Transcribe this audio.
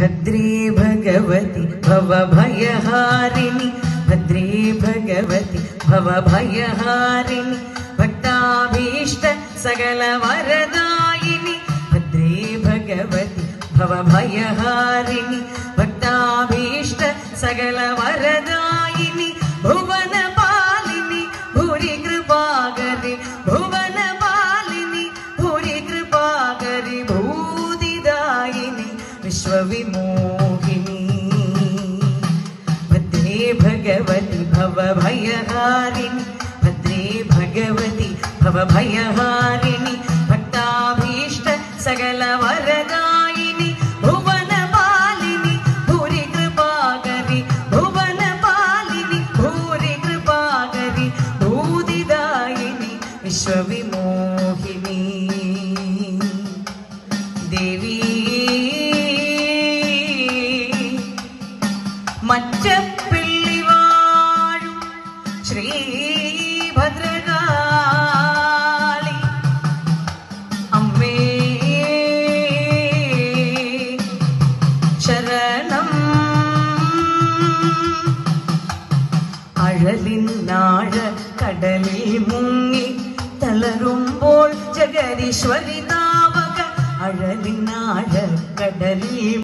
भद्रे भगवति भवभयहारिणि। भद्रे भगवति भवभयहारिणि। भक्ताभीष्ट सकलवरदायिनि भद्रे भव भवभयहारिणि। भक्ताभीष्ट सकलवरदायिनि भुव विश्वविमोहिनी। भद्रे भगवति भवभयहारिणि भद्रे भगवति भवभयहारिणि भक्ताभीष्ट सकलवरदा भुवनपालिनि विश्वविमोहिनी। മറ്റപ്പിള്ളി വാഴും ശ്രീഭദ്രകാളി. അമ്മേ ശരണം. അഴലിനാഴ കടലിൽ മുങ്ങി തളരുമ്പോൾ ജഗരീശ്വരി താവക അഴലിനാഴ കടലിൽ